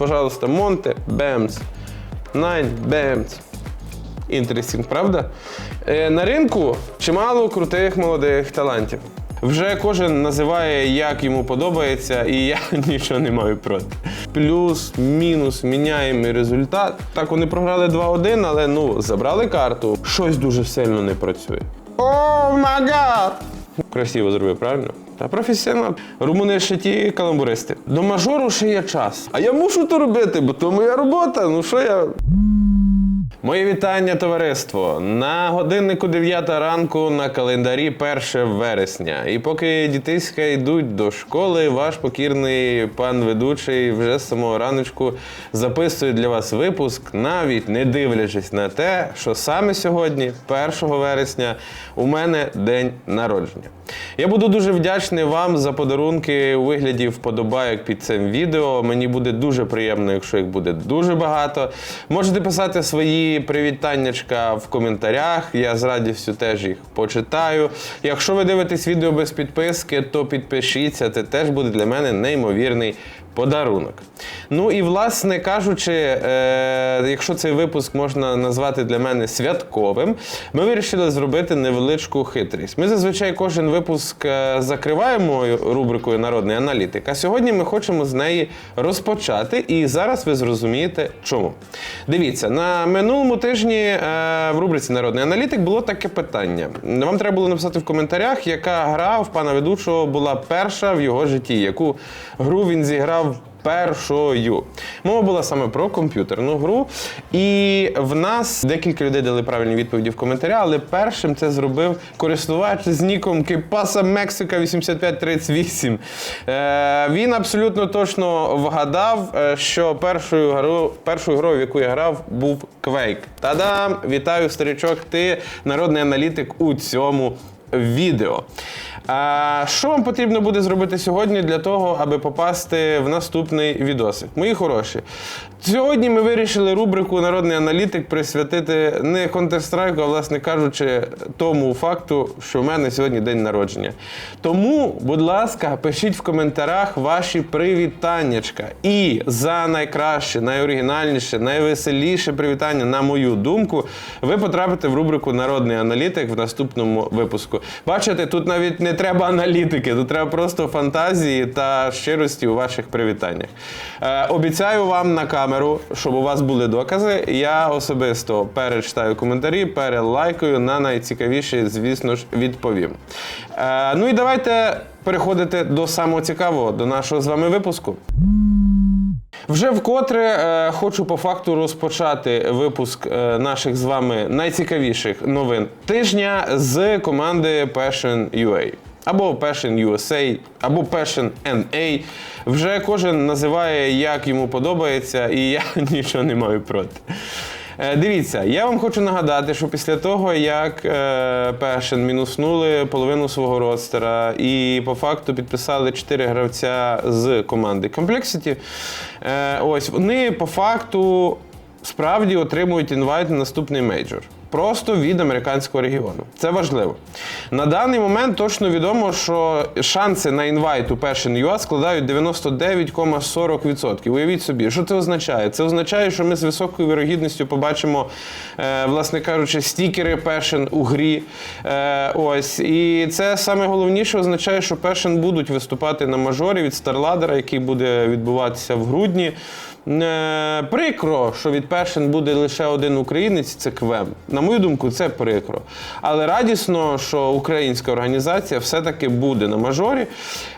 Пожалуйста, Монте, Бемс. Найн, Бемс. Інтересінг, правда? Е, на ринку чимало крутих молодих талантів. Вже кожен називає, як йому подобається, і я нічого не маю проти. Плюс, мінус, міняємий результат. Так, вони програли 2-1, але ну, забрали карту. Щось дуже сильно не працює. О, магад! Красиво зробив, правильно? Та професіонал. Румуни ще ті каламбуристи. До мажору ще є час. А я мушу то робити, бо то моя робота. Ну що я. Моє вітання, товариство. На годиннику 9 ранку на календарі 1 вересня. І поки дітиська йдуть до школи, ваш покірний пан ведучий вже з самого раночку записує для вас випуск, навіть не дивлячись на те, що саме сьогодні, 1 вересня, у мене день народження. Я буду дуже вдячний вам за подарунки у вигляді вподобайок під цим відео. Мені буде дуже приємно, якщо їх буде дуже багато. Можете писати свої привітаннячка в коментарях. Я з радістю теж їх почитаю. Якщо ви дивитесь відео без підписки, то підпишіться. Це теж буде для мене неймовірний подарунок. Ну і власне кажучи, е, якщо цей випуск можна назвати для мене святковим, ми вирішили зробити невеличку хитрість. Ми зазвичай кожен випуск е, закриваємо рубрикою Народний аналітик. А сьогодні ми хочемо з неї розпочати, і зараз ви зрозумієте, чому. Дивіться, на минулому тижні е, в рубриці Народний аналітик було таке питання. Вам треба було написати в коментарях, яка гра в пана ведучого була перша в його житті, яку гру він зіграв першою. Мова була саме про комп'ютерну гру. І в нас декілька людей дали правильні відповіді в коментарях, але першим це зробив користувач з ніком Кипаса Мексика 8538. Е, він абсолютно точно вгадав, е, що першою грою, першою грою, в яку я грав, був Quake. Та-дам! Вітаю, старичок! Ти народний аналітик у цьому відео. А, що вам потрібно буде зробити сьогодні для того, аби попасти в наступний відосик? Мої хороші. Сьогодні ми вирішили рубрику Народний аналітик присвятити не Counter-Strike, а власне кажучи, тому факту, що в мене сьогодні день народження. Тому, будь ласка, пишіть в коментарях ваші привітаннячка. І за найкраще, найоригінальніше, найвеселіше привітання, на мою думку, ви потрапите в рубрику Народний аналітик в наступному випуску. Бачите, тут навіть не треба аналітики, тут треба просто фантазії та щирості у ваших привітаннях. Е, обіцяю вам на камеру, щоб у вас були докази. Я особисто перечитаю коментарі, перелайкаю на найцікавіші, звісно ж, відповім. Е, ну і давайте переходити до самого цікавого, до нашого з вами випуску. Вже вкотре е, хочу по факту розпочати випуск е, наших з вами найцікавіших новин тижня з команди Passion UA. Або Passion USA, або Passion NA. Вже кожен називає, як йому подобається, і я нічого не маю проти. Е, Дивіться, я вам хочу нагадати, що після того, як Passion мінуснули половину свого ростера і по факту підписали 4 гравця з команди Complexity, е, ось вони по факту справді отримують інвайт на наступний мейджор. Просто від американського регіону. Це важливо. На даний момент точно відомо, що шанси на інвайт у Passion UA складають 99,40%. Уявіть собі, що це означає? Це означає, що ми з високою вірогідністю побачимо, е, власне кажучи, стікери Passion у грі. Е, ось. І це саме головніше означає, що Passion будуть виступати на мажорі від StarLadder, який буде відбуватися в грудні. Е, Прикро, що від Passion буде лише один українець, це Квем. На мою думку, це прикро. Але радісно, що українська організація все-таки буде на мажорі.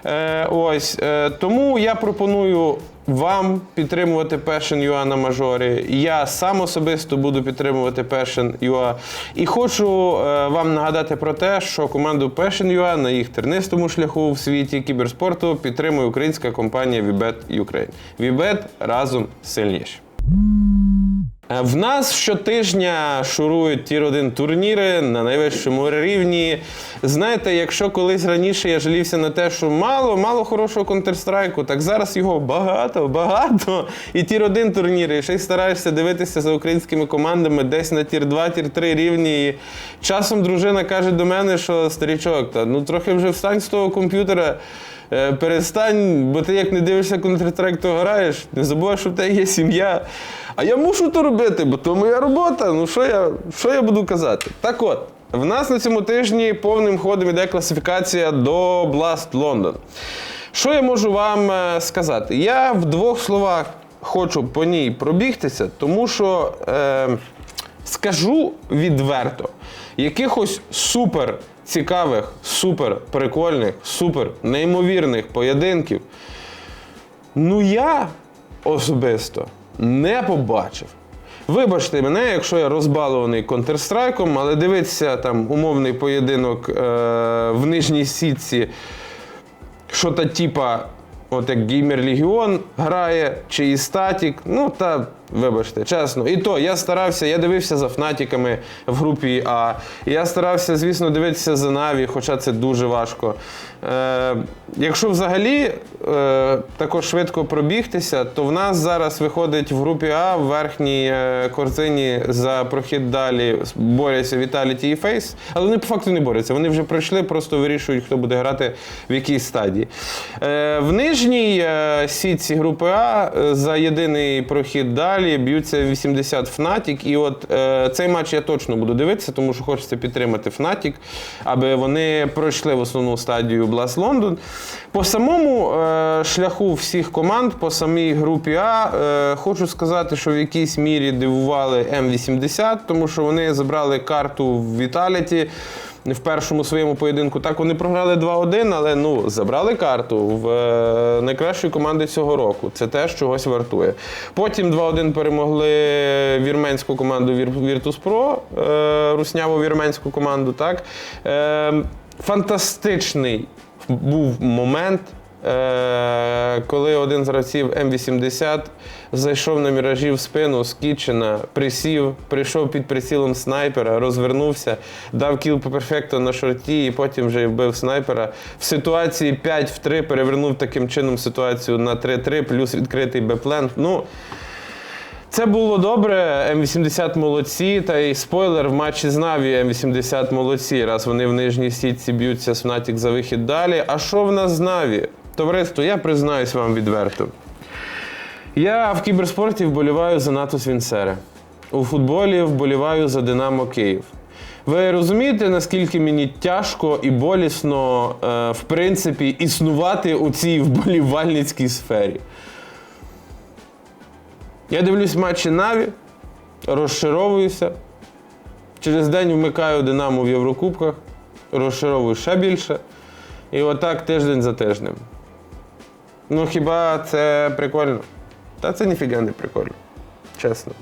Е, ось е, тому я пропоную. Вам підтримувати Passion UA на мажорі. Я сам особисто буду підтримувати Passion UA. І хочу е, вам нагадати про те, що команду Passion UA на їх тернистому шляху в світі кіберспорту підтримує українська компанія Vibet Ukraine. Vibet разом сильніші. Е, В нас щотижня шурують тір 1 турніри на найвищому рівні. Знаєте, якщо колись раніше я жалівся на те, що мало, мало хорошого Counter-Strike, так зараз його багато, багато. І тір 1 турніри, і ще й стараєшся дивитися за українськими командами десь на тір 2, тір 3 рівні. І часом дружина каже до мене, що старічок, та ну трохи вже встань з того комп'ютера. Е, перестань, бо ти як не дивишся Counter-Strike, то граєш, не забувай, що в тебе є сім'я. А я мушу то робити, бо то моя робота. Ну що я, що я буду казати? Так от, в нас на цьому тижні повним ходом іде класифікація до Blast London. Що я можу вам е, сказати? Я в двох словах хочу по ній пробігтися, тому що е, скажу відверто, якихось супер цікавих, супер прикольних, супер неймовірних поєдинків. Ну я особисто не побачив. Вибачте мене, якщо я розбалований Counter-Strike, але дивитися там умовний поєдинок е- в нижній сітці що та типа, от як Геймер Легіон грає, чи і статік. Ну та вибачте, чесно. І то я старався, я дивився за фнатіками в групі А. Я старався, звісно, дивитися за Наві, хоча це дуже важко. Е, якщо взагалі е, також швидко пробігтися, то в нас зараз виходить в групі А в верхній е, корзині за прохід далі борються Vitality і Face, але вони по факту не борються. Вони вже пройшли, просто вирішують, хто буде грати в якій стадії. Е, в нижній е, сітці групи А е, за єдиний прохід далі б'ються 80 Fnatic. І от е, цей матч я точно буду дивитися, тому що хочеться підтримати Fnatic, аби вони пройшли в основну стадію Blast London. По самому шляху всіх команд, по самій групі А, хочу сказати, що в якійсь мірі дивували М80, тому що вони забрали карту в Vitality в першому своєму поєдинку. Так вони програли 2-1, але ну забрали карту в е, найкращої команди цього року. Це теж чогось вартує. Потім 2-1 перемогли вірменську команду Virtus Virtus.pro, е, русняву вірменську команду. Так е, фантастичний був момент. Е, коли один з гравців М80 зайшов на міражі в спину з присів, прийшов під прицілом снайпера, розвернувся, дав кіл по перфекту на шорті і потім вже вбив снайпера. В ситуації 5 в 3 перевернув таким чином ситуацію на 3-3, плюс відкритий беплен. Ну, це було добре. М80 молодці. Та й спойлер в матчі з Наві М80 молодці. Раз вони в нижній сітці б'ються з Fnatic за вихід далі. А що в нас з Наві? Товариство, я признаюсь вам відверто. Я в кіберспорті вболіваю за Натус Вінсере. У футболі вболіваю за Динамо Київ. Ви розумієте, наскільки мені тяжко і болісно, е, в принципі, існувати у цій вболівальницькій сфері? Я дивлюсь матчі Наві, розшаровуюся. Через день вмикаю Динамо в Єврокубках, розшаровую ще більше. І отак тиждень за тижнем. Ну хіба це прикольно? Та це ніфіга не прикольно. Чесно.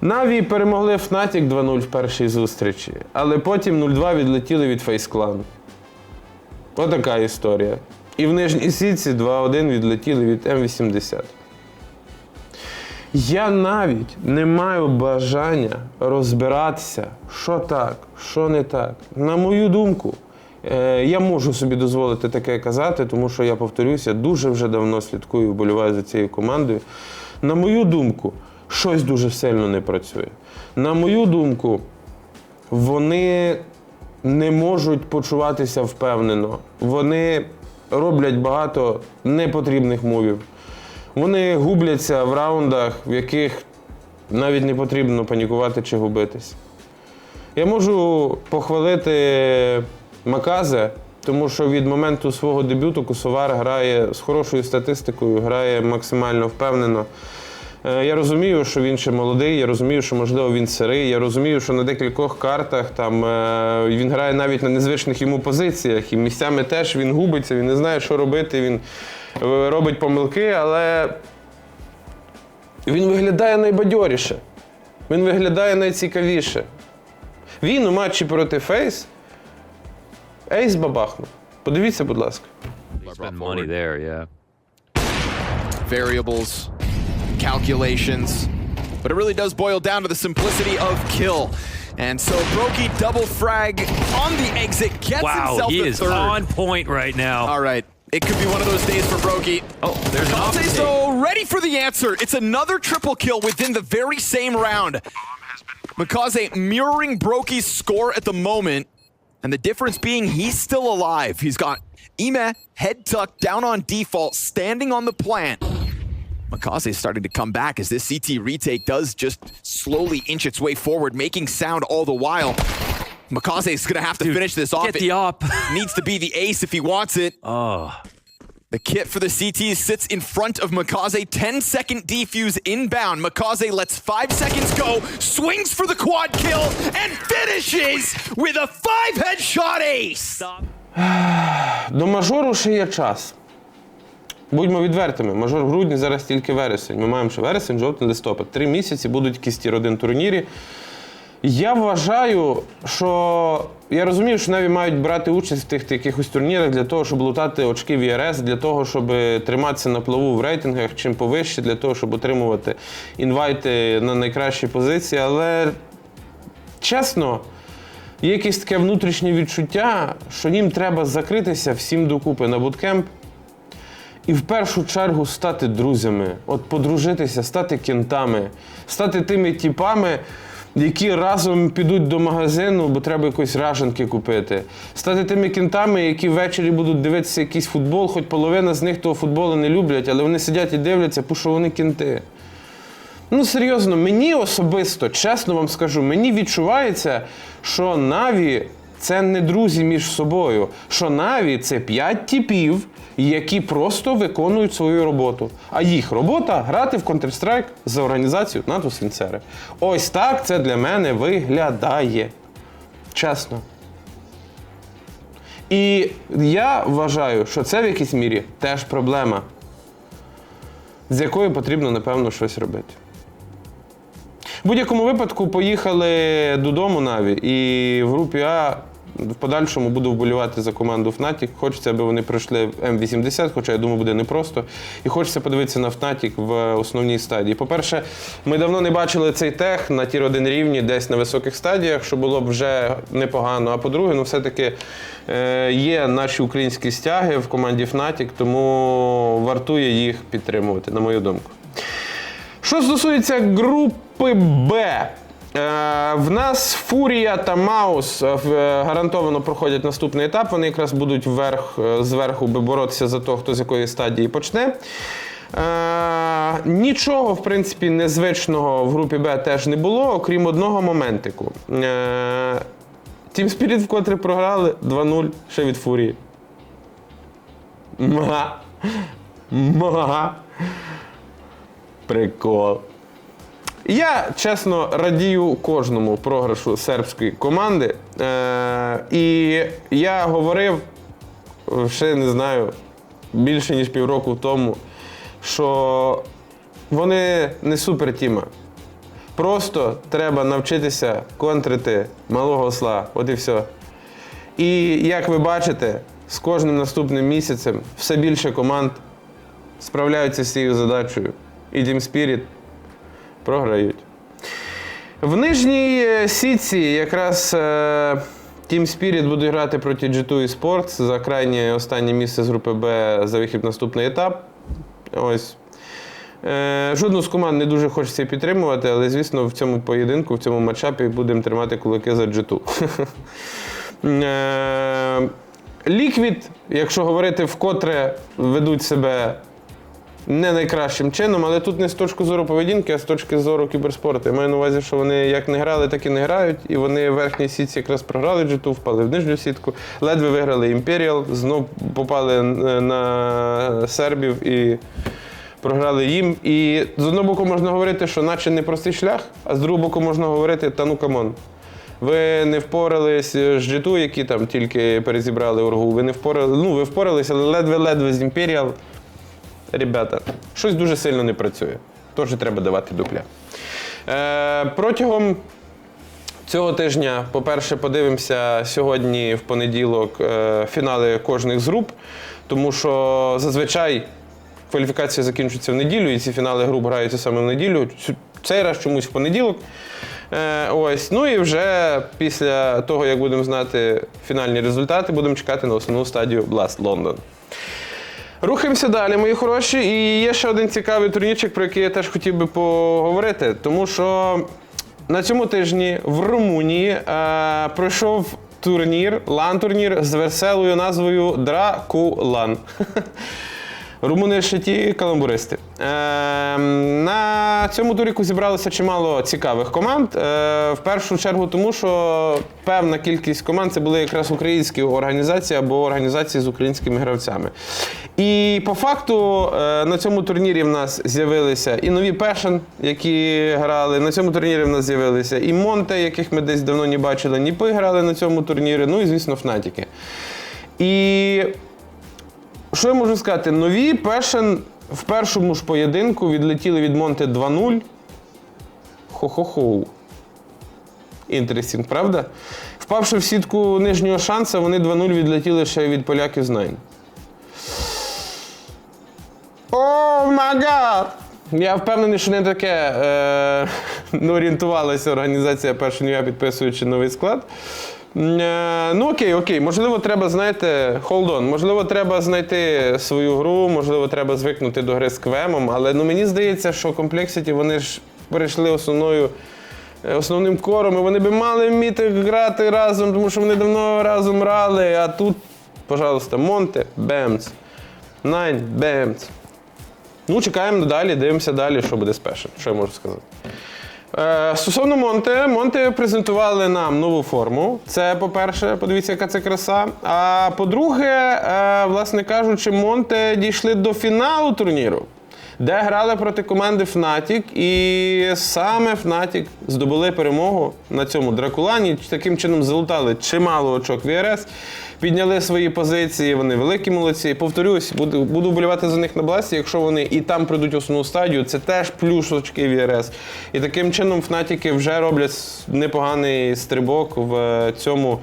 Наві перемогли Fnatic 2-0 в першій зустрічі, але потім 0-2 відлетіли від Face Clan. Отака історія. І в нижній сітці 2-1 відлетіли від М80. Я навіть не маю бажання розбиратися, що так, що не так. На мою думку, я можу собі дозволити таке казати, тому що я повторюся, дуже вже давно слідкую вболіваю за цією командою. На мою думку, щось дуже сильно не працює. На мою думку, вони не можуть почуватися впевнено. Вони роблять багато непотрібних мовів. Вони губляться в раундах, в яких навіть не потрібно панікувати чи губитись. Я можу похвалити Маказе, тому що від моменту свого дебюту Косовар грає з хорошою статистикою, грає максимально впевнено. Е, Я розумію, що він ще молодий, я розумію, що можливо він сирий. Я розумію, що на декількох картах там е, він грає навіть на незвичних йому позиціях, і місцями теж він губиться, він не знає, що робити. Він е, робить помилки, але він виглядає найбадьоріше. Він виглядає найцікавіше. Він у матчі проти Фейс Ейс бабахнув. Подивіться, будь ласка. Spend money there, yeah. variables, calculations, but it really does boil down to the simplicity of kill. And so Brokey double frag on the exit gets Wow, himself he the is third. on point right now. All right, it could be one of those days for Brokey. Oh, there's an Conte opposite. so ready for the answer. It's another triple kill within the very same round. Mikaze mirroring Brokey's score at the moment, and the difference being he's still alive. He's got Ime head tucked down on default, standing on the plant. Makaze is starting to come back as this CT retake does just slowly inch its way forward, making sound all the while. Makaze is going to have to finish this off. Get the op. needs to be the ace if he wants it. Oh. The kit for the CTs sits in front of Makaze. 10 second defuse inbound. Makaze lets five seconds go, swings for the quad kill, and finishes with a five headshot ace. До мажору ще є час. Будьмо відвертими, мажор в грудні, зараз тільки вересень. Ми маємо ще вересень, жовтень, листопад. Три місяці будуть якісь ті родин турнірі. Я вважаю, що я розумію, що навіть мають брати участь в тих якихось турнірах для того, щоб лутати очки в ЄРС, для того, щоб триматися на плаву в рейтингах чим повище, для того, щоб отримувати інвайти на найкращі позиції. Але чесно, є якесь таке внутрішнє відчуття, що їм треба закритися всім докупи на буткемп і в першу чергу стати друзями, от подружитися, стати кентами, стати тими тіпами, які разом підуть до магазину, бо треба якоїсь раженки купити. Стати тими кентами, які ввечері будуть дивитися якийсь футбол, хоч половина з них того футболу не люблять, але вони сидять і дивляться, бо що вони кенти. Ну, серйозно, мені особисто, чесно вам скажу, мені відчувається, що Наві це не друзі між собою. Що Наві це п'ять типів, які просто виконують свою роботу. А їх робота грати в Counter-Strike за організацію НАТО Сінцери. Ось так це для мене виглядає. Чесно. І я вважаю, що це в якійсь мірі теж проблема, з якою потрібно, напевно, щось робити. В будь-якому випадку поїхали додому Наві, і в групі А в подальшому буду вболівати за команду Fnatic. Хочеться, аби вони пройшли в М80, хоча я думаю, буде непросто. І хочеться подивитися на Fnatic в основній стадії. По-перше, ми давно не бачили цей тех на тір 1 рівні, десь на високих стадіях, що було б вже непогано. А по-друге, ну все-таки е, є наші українські стяги в команді Fnatic, тому вартує їх підтримувати, на мою думку. Що стосується групи Б, в нас Фурія та Маус е, е, гарантовано проходять наступний етап. Вони якраз будуть вверх, е, зверху боротися за того, хто з якої стадії почне. Е, нічого, в принципі, незвичного в групі Б теж не було, окрім одного моментику. Е, Team Spirit вкотре програли 2-0 ще від Фурії. Мага. Мага. Прикол. Я чесно радію кожному програшу сербської команди. Е- і я говорив ще не знаю більше ніж півроку тому, що вони не супер тіма. Просто треба навчитися контрити малого осла. От і все. І як ви бачите, з кожним наступним місяцем все більше команд справляються з цією задачею. І Team Spirit програють. В нижній е, сітці якраз е, Team Spirit буде грати проти G2 Esports за крайнє останнє місце з групи Б за вихід в наступний етап. Ось. Е, жодну з команд не дуже хочеться підтримувати, але, звісно, в цьому поєдинку, в цьому матчапі будемо тримати кулаки за G2. Е, Ліквід, якщо говорити вкотре, ведуть себе не найкращим чином, але тут не з точки зору поведінки, а з точки зору кіберспорту. Я маю на увазі, що вони як не грали, так і не грають. І вони в верхній сітці якраз програли G2, впали в нижню сітку, ледве виграли Imperial, знов попали е, на сербів і програли їм. І з одного боку можна говорити, що наче непростий шлях, а з другого боку можна говорити, та ну камон. Ви не впорались з G2, які там тільки перезібрали оргу. Ви не впорали, ну ви впоралися, але ледве-ледве з Imperial. Ребята, щось дуже сильно не працює. Тож треба давати дупля. Е, протягом цього тижня, по-перше, подивимося сьогодні в понеділок е, фінали кожних з груп, тому що зазвичай кваліфікація закінчується в неділю, і ці фінали груп граються саме в неділю. Цей раз чомусь в понеділок. Е, ось. Ну і вже після того, як будемо знати фінальні результати, будемо чекати на основну стадію Blast London. Рухаємося далі, мої хороші. І є ще один цікавий турнірчик, про який я теж хотів би поговорити. Тому що на цьому тижні в Румунії е, пройшов турнір, лан-турнір з веселою назвою Дракулан. Румуни ще ті каламбуристи. Ем, на цьому туріку зібралося чимало цікавих команд. Е, в першу чергу, тому що певна кількість команд це були якраз українські організації або організації з українськими гравцями. І по факту е, на цьому турнірі в нас з'явилися і нові Пешен, які грали. На цьому турнірі в нас з'явилися і Монте, яких ми десь давно не бачили, Ніпи грали на цьому турнірі, ну і звісно, Фнатіки. І що я можу сказати? Нові Пешен в першому ж поєдинку відлетіли від Монте 2-0. Хо-хо-хо. Інтересінг, правда? Впавши в сітку нижнього шанса, вони 2-0 відлетіли ще від поляків з Найн. О, мага! Я впевнений, що не таке е, ну, орієнтувалася організація першого підписуючи новий склад. Е, ну окей, окей, можливо, треба, знаєте, hold on, можливо, треба знайти свою гру, можливо, треба звикнути до гри з квемом, але ну, мені здається, що Complexity вони ж перейшли основною. е, Основним кором, і вони би мали вміти грати разом, тому що вони давно разом грали. А тут, пожалуйста, Монте, Бемц, Найн, Бемц. Ну, чекаємо далі, дивимося далі, що буде з. Що я можу сказати? Е, стосовно Монте, Монте презентували нам нову форму. Це, по-перше, подивіться, яка це краса. А по-друге, е, власне кажучи, Монте дійшли до фіналу турніру, де грали проти команди Fnatic, і саме Fnatic здобули перемогу на цьому дракулані. Таким чином залутали чимало очок ВРС, підняли свої позиції. Вони великі молодці. Повторюсь, буду, буду вболівати за них на бласі. Якщо вони і там пройдуть основну стадію, це теж плюс очки ВРС. І таким чином Фнатіки вже роблять непоганий стрибок в цьому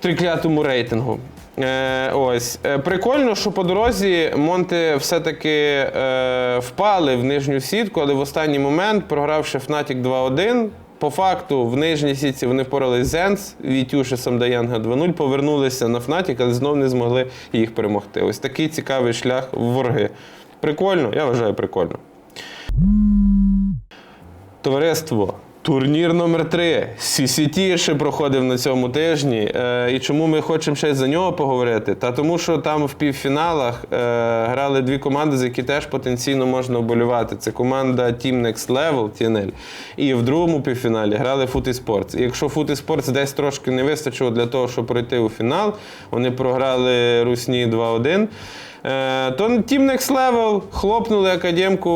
триклятому рейтингу. Е, ось. Е, прикольно, що по дорозі Монти все-таки е, впали в нижню сітку, але в останній момент, програвши Fnatic 2-1, по факту в нижній сітці вони впорались з Енс, Вітюши Самдаянга 2-0, повернулися на Fnatic, але знов не змогли їх перемогти. Ось такий цікавий шлях в ворги. Прикольно, я вважаю прикольно. Товариство. Турнір номер 3 CCT ще проходив на цьому тижні. Е, і чому ми хочемо ще за нього поговорити? Та тому, що там в півфіналах е, грали дві команди, за які теж потенційно можна вболювати. Це команда Team Next Level TNL. І в другому півфіналі грали Foot Sports. І якщо Foot Sports десь трошки не вистачило для того, щоб пройти у фінал, вони програли Русні 2-1. Е, То Team Next Level хлопнули академку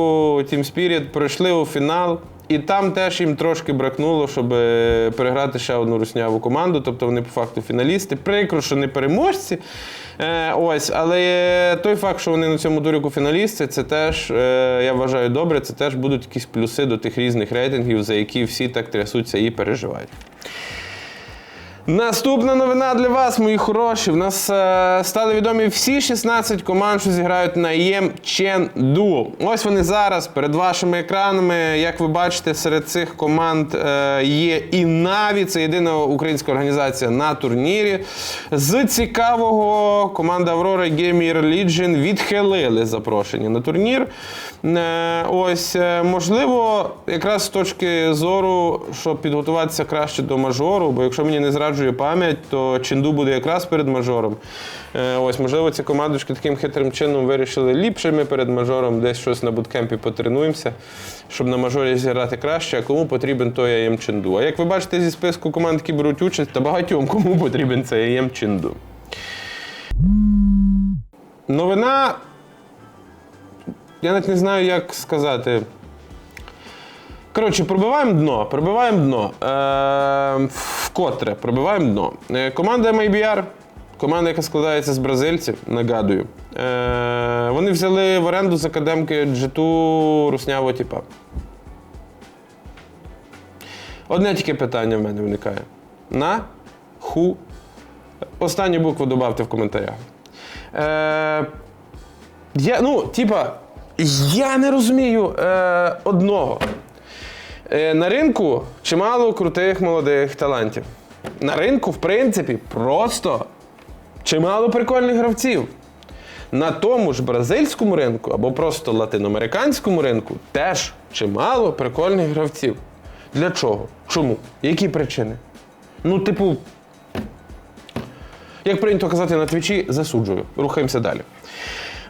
Team Spirit, пройшли у фінал. І там теж їм трошки бракнуло, щоб е, переграти ще одну русняву команду. Тобто вони по факту фіналісти. Прикро, що не переможці. Е, ось, але е, той факт, що вони на цьому дуріку фіналісти, це теж, е, я вважаю, добре. Це теж будуть якісь плюси до тих різних рейтингів, за які всі так трясуться і переживають. Наступна новина для вас, мої хороші. В нас е, стали відомі всі 16 команд, що зіграють на ЄМ Ченду. Ось вони зараз перед вашими екранами. Як ви бачите, серед цих команд е, є і Наві. Це єдина українська організація на турнірі. З цікавого команда Aurora Gamer Legion відхилили запрошення на турнір. Е, ось, е, можливо, якраз з точки зору, щоб підготуватися краще до мажору, бо якщо мені не зраджує пам'ять, то Ченду буде якраз перед мажором. Е, Ось, можливо, ці командочки таким хитрим чином вирішили ліпше ми перед мажором десь щось на буткемпі потренуємося, щоб на мажорі зіграти краще, а кому потрібен той АЄМ Ченду. А як ви бачите зі списку команд, які беруть участь, та багатьом кому потрібен цей АЄМ Ченду. Новина я навіть не знаю, як сказати. Коротше, пробиваємо дно. Пробиваємо дно. Е, вкотре пробиваємо дно. Е, команда MIBR, команда, яка складається з бразильців, нагадую. Е, вони взяли в оренду з академки G2 Руснявого типа. Одне тільки питання в мене виникає. На ху. Останню букву додавте в коментарях. Е, я, ну, типа, я не розумію е, одного. Е, на ринку чимало крутих молодих талантів. На ринку, в принципі, просто чимало прикольних гравців. На тому ж бразильському ринку або просто латиноамериканському ринку теж чимало прикольних гравців. Для чого? Чому? Які причини? Ну, типу, Як прийнято казати на твічі, засуджую. Рухаємося далі.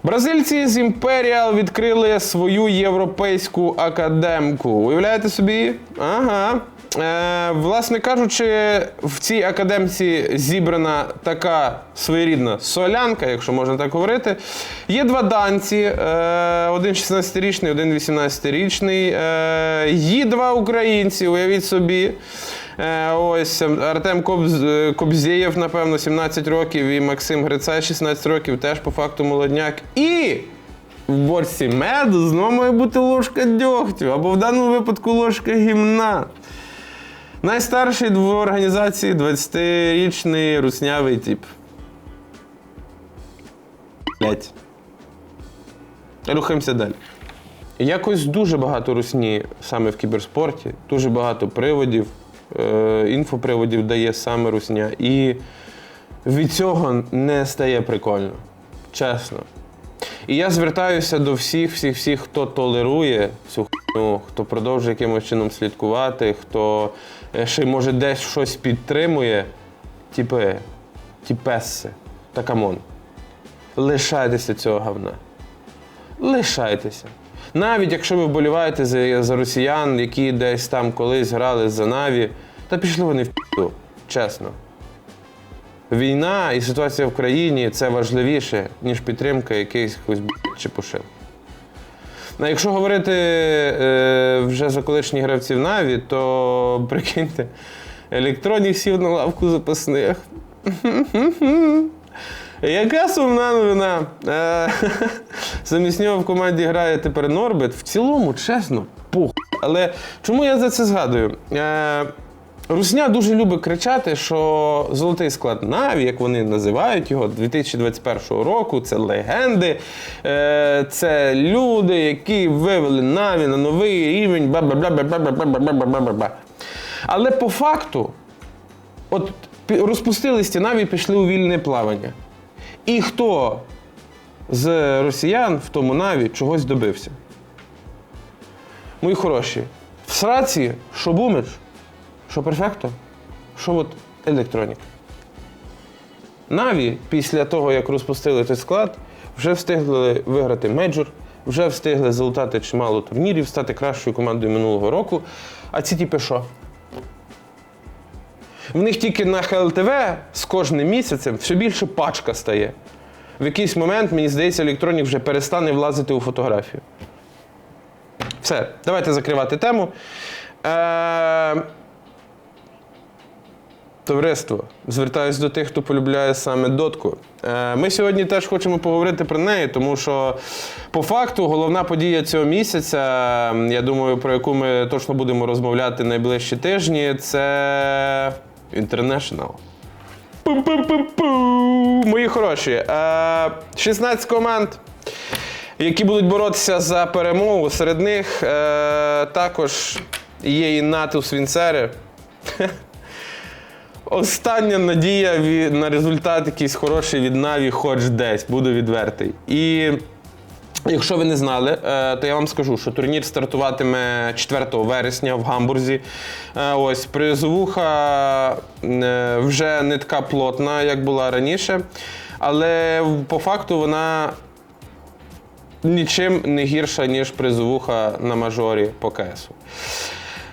Бразильці з Imperial відкрили свою європейську академку. Уявляєте собі? Ага. Е, власне кажучи, в цій академці зібрана така своєрідна солянка, якщо можна так говорити. Є два данці: е, один 16-річний, один 18-річний. Е, є два українці, уявіть собі. Е, ось Артем е, Кобзєєв, напевно, 17 років, і Максим Грицай, 16 років, теж по факту молодняк. І в борці меду знову має бути ложка дьогтю, або в даному випадку ложка гімна. Найстарший в організації 20-річний руснявий тип. Блять. Рухаємося далі. Якось дуже багато русні саме в кіберспорті, дуже багато приводів, інфоприводів дає саме русня. І від цього не стає прикольно. Чесно. І я звертаюся до всіх, всіх, всіх, хто толерує цю хуйню, хто продовжує якимось чином слідкувати, хто е, ще може десь щось підтримує. Тіпи, тіпеси, та камон. Лишайтеся цього говна. Лишайтеся. Навіть якщо ви вболіваєте за, за росіян, які десь там колись грали за Наві, та пішли вони в пі***ду, чесно. Війна і ситуація в країні це важливіше, ніж підтримка якихось б***ь, чепушил. Ну, якщо говорити е, вже за колишніх гравців Наві, то прикиньте, електронік сів на лавку запасних. Яка сумна новина. Е, Замість нього в команді грає тепер Норбет. В цілому, чесно, пух. Але чому я за це згадую? Е, Русня дуже любить кричати, що золотий склад Наві, як вони називають його, 2021 року, це легенди, е, це люди, які вивели Наві на новий рівень. ба-ба-ба-ба-ба-ба-ба-ба-ба-ба-ба. Але по факту, от розпустились Наві і пішли у вільне плавання. І хто з росіян в тому Наві чогось добився? Мої хороші, в сраці, що бумич, що перфекто, що от електронік. Наві після того, як розпустили той склад, вже встигли виграти мейджор, вже встигли залутати чимало турнірів, стати кращою командою минулого року. А ці типи що? В них тільки на ХЛТВ з кожним місяцем все більше пачка стає. В якийсь момент, мені здається, електронік вже перестане влазити у фотографію. Все, давайте закривати тему. Е- Товариство, звертаюся до тих, хто полюбляє саме дотку. Е, Ми сьогодні теж хочемо поговорити про неї, тому що по факту головна подія цього місяця, я думаю, про яку ми точно будемо розмовляти найближчі тижні, це International. Мої хороші. Е, 16 команд, які будуть боротися за перемогу. Серед них е, також є і Натус Вінцери. Остання надія на результат якийсь хороший від Наві, хоч десь, буду відвертий. І якщо ви не знали, е, то я вам скажу, що турнір стартуватиме 4 вересня в Гамбурзі. Е, Ось призовуха е, вже не така плотна, як була раніше, але по факту вона нічим не гірша, ніж призовуха на мажорі по КСу.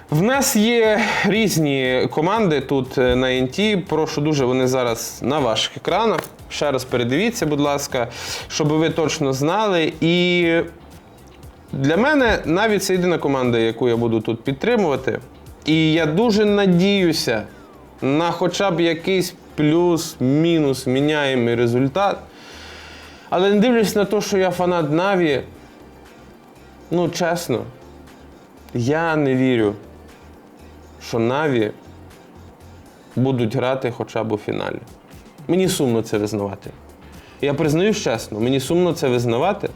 В нас є різні команди тут на ІНТ. Прошу дуже, вони зараз на ваших екранах. Ще раз передивіться, будь ласка, щоб ви точно знали. І для мене навіть це єдина команда, яку я буду тут підтримувати. І я дуже надіюся на хоча б якийсь плюс-мінус міняємий результат. Але не дивлячись на те, що я фанат Наві, ну чесно, я не вірю, що Наві будуть грати хоча б у фіналі. Мені сумно це визнавати. Я признаюсь чесно, мені сумно це визнавати.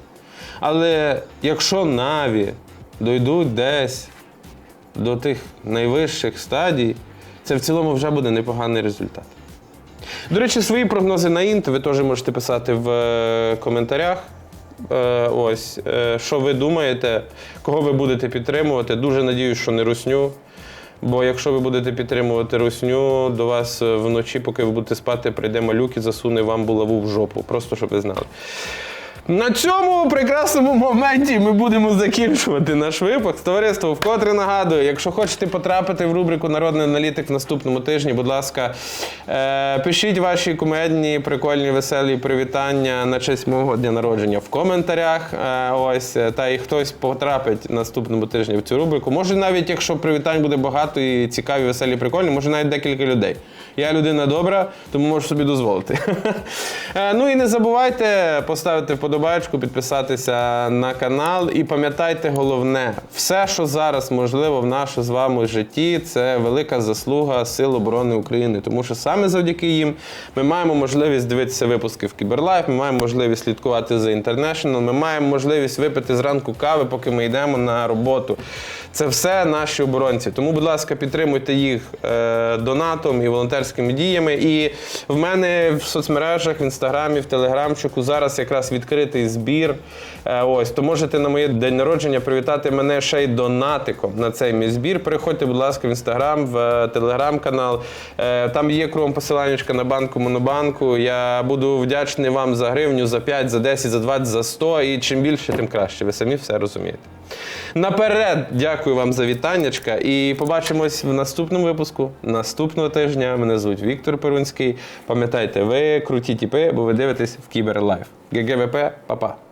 Але якщо Наві дойдуть десь до тих найвищих стадій, це в цілому вже буде непоганий результат. До речі, свої прогнози на інт ви теж можете писати в е, коментарях. Е, Ось, е, що ви думаєте, кого ви будете підтримувати. Дуже надіюсь, що не русню. Бо якщо ви будете підтримувати русню, до вас е, вночі, поки ви будете спати, прийде малюк і засуне вам булаву в жопу. Просто щоб ви знали. На цьому прекрасному моменті ми будемо закінчувати наш випуск. Товариство, вкотре нагадую, якщо хочете потрапити в рубрику Народний аналітик в наступному тижні, будь ласка, е, пишіть ваші кумедні, прикольні, веселі привітання на честь мого дня народження в коментарях. Е, ось, е, та і хтось потрапить наступному тижні в цю рубрику. Може, навіть якщо привітань буде багато і цікаві, веселі, прикольні, може навіть декілька людей. Я людина добра, тому можу собі дозволити. Е, Ну і не забувайте поставити вподобайку, підписатися на канал. І пам'ятайте головне, все, що зараз можливо в нашому з вами житті, це велика заслуга Сил оборони України. Тому що саме завдяки їм ми маємо можливість дивитися випуски в Кіберлайф, ми маємо можливість слідкувати за International, ми маємо можливість випити зранку кави, поки ми йдемо на роботу. Це все наші оборонці. Тому, будь ласка, підтримуйте їх е, донатом і волонтерськими діями. І в мене в соцмережах, в інстаграмі, в телеграмчику зараз якраз відкритий збір. Е, ось, то можете на моє день народження привітати мене ще й донатиком на цей мій збір. Переходьте, будь ласка, в інстаграм, в е, телеграм-канал. Там є кругом посиланнячка на банку Монобанку. Я буду вдячний вам за гривню, за 5, за 10, за 20, за 100. І чим більше, тим краще. Ви самі все розумієте. Наперед дякую вам за вітаннячка і побачимось в наступному випуску наступного тижня. Мене звуть Віктор Перунський. Пам'ятайте, ви круті тіпи, бо ви дивитесь в Кіберлайф. ГГВП, па-па.